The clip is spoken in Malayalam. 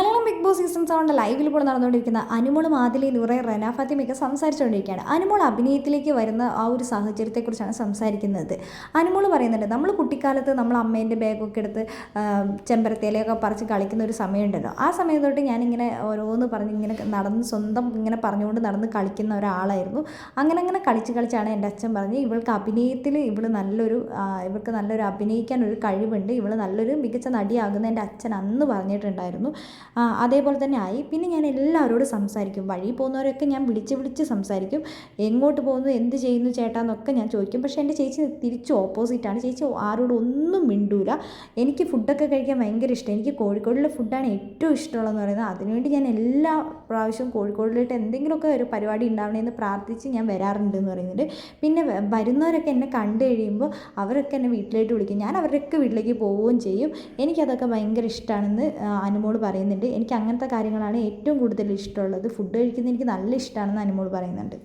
മലയാളം ബിഗ് ബോസ് സീസൺ സെവന്റെ ലൈവിൽ ഇപ്പോൾ നടന്നുകൊണ്ടിരിക്കുന്ന അനുമോളും ആദിലി നൂറെ റന ഫാത്തിമയൊക്കെ സംസാരിച്ചുകൊണ്ടിരിക്കുകയാണ്. അനുമോൾ അഭിനയത്തിലേക്ക് വരുന്ന ആ ഒരു സാഹചര്യത്തെക്കുറിച്ചാണ് സംസാരിക്കുന്നത്. അനുമോൾ പറയുന്നുണ്ട് നമ്മൾ കുട്ടിക്കാലത്ത് നമ്മൾ അമ്മേന്റെ ബാഗൊക്കെ എടുത്ത് ചെമ്പരത്തേലൊക്കെ പറിച്ച് കളിക്കുന്ന ഒരു സമയമുണ്ടല്ലോ. ആ സമയം തൊട്ട് ഞാനിങ്ങനെ ഓരോന്ന് പറഞ്ഞ് ഇങ്ങനെ നടന്ന് സ്വന്തം ഇങ്ങനെ പറഞ്ഞുകൊണ്ട് നടന്ന് കളിക്കുന്ന ഒരാളായിരുന്നു. അങ്ങനെ അങ്ങനെ കളിച്ച് കളിച്ചാണ് എന്റെ അച്ഛൻ പറഞ്ഞ് ഇവൾക്ക് അഭിനയത്തിൽ ഇവൾ നല്ലൊരു ഇവൾക്ക് നല്ലൊരു അഭിനയിക്കാൻ ഒരു കഴിവുണ്ട്. ഇവൾ നല്ലൊരു മികച്ച നടിയാകുന്ന എന്റെ അച്ഛൻ അന്ന് പറഞ്ഞിട്ടുണ്ടായിരുന്നു. അതേപോലെ തന്നെ ആയി. പിന്നെ ഞാൻ എല്ലാവരോടും സംസാരിക്കും. വഴി പോകുന്നവരൊക്കെ ഞാൻ വിളിച്ച് വിളിച്ച് സംസാരിക്കും. എങ്ങോട്ട് പോകുന്നു എന്ത് ചെയ്യുന്നു ചേട്ടാ എന്നൊക്കെ ഞാൻ ചോദിക്കും. പക്ഷേ എന്റെ ചേച്ചി തിരിച്ച് ഓപ്പോസിറ്റാണ് ചേച്ചി ആരോടും ഒന്നും മിണ്ടൂല. എനിക്ക് ഫുഡൊക്കെ കഴിക്കാൻ ഭയങ്കര ഇഷ്ടം. എനിക്ക് കോഴിക്കോടിലെ ഫുഡാണ് ഏറ്റവും ഇഷ്ടമുള്ളതെന്ന് പറയുന്നത്. അതിനുവേണ്ടി ഞാൻ എല്ലാ പ്രാവശ്യവും കോഴിക്കോടിലോട്ട് എന്തെങ്കിലുമൊക്കെ ഒരു പരിപാടി ഉണ്ടാവണമെന്ന് പ്രാർത്ഥിച്ച് ഞാൻ വരാറുണ്ട് എന്ന് പറയുന്നുണ്ട്. പിന്നെ വരുന്നവരൊക്കെ എന്നെ കണ്ടു കഴിയുമ്പോൾ അവരൊക്കെ എന്നെ വീട്ടിലേക്ക് വിളിക്കും. ഞാൻ അവരുടെയൊക്കെ വീട്ടിലേക്ക് പോവുകയും ചെയ്യും. എനിക്കതൊക്കെ ഭയങ്കര ഇഷ്ടമാണെന്ന് അനുമോൾ പറയുന്നുണ്ട്. എനിക്ക് അങ്ങനത്തെ കാര്യങ്ങളാണ് ഏറ്റവും കൂടുതൽ ഇഷ്ടമുള്ളത്. ഫുഡ് കഴിക്കുന്നത് എനിക്ക് നല്ല ഇഷ്ടമാണെന്ന് അനുമോൾ പറയുന്നുണ്ട്.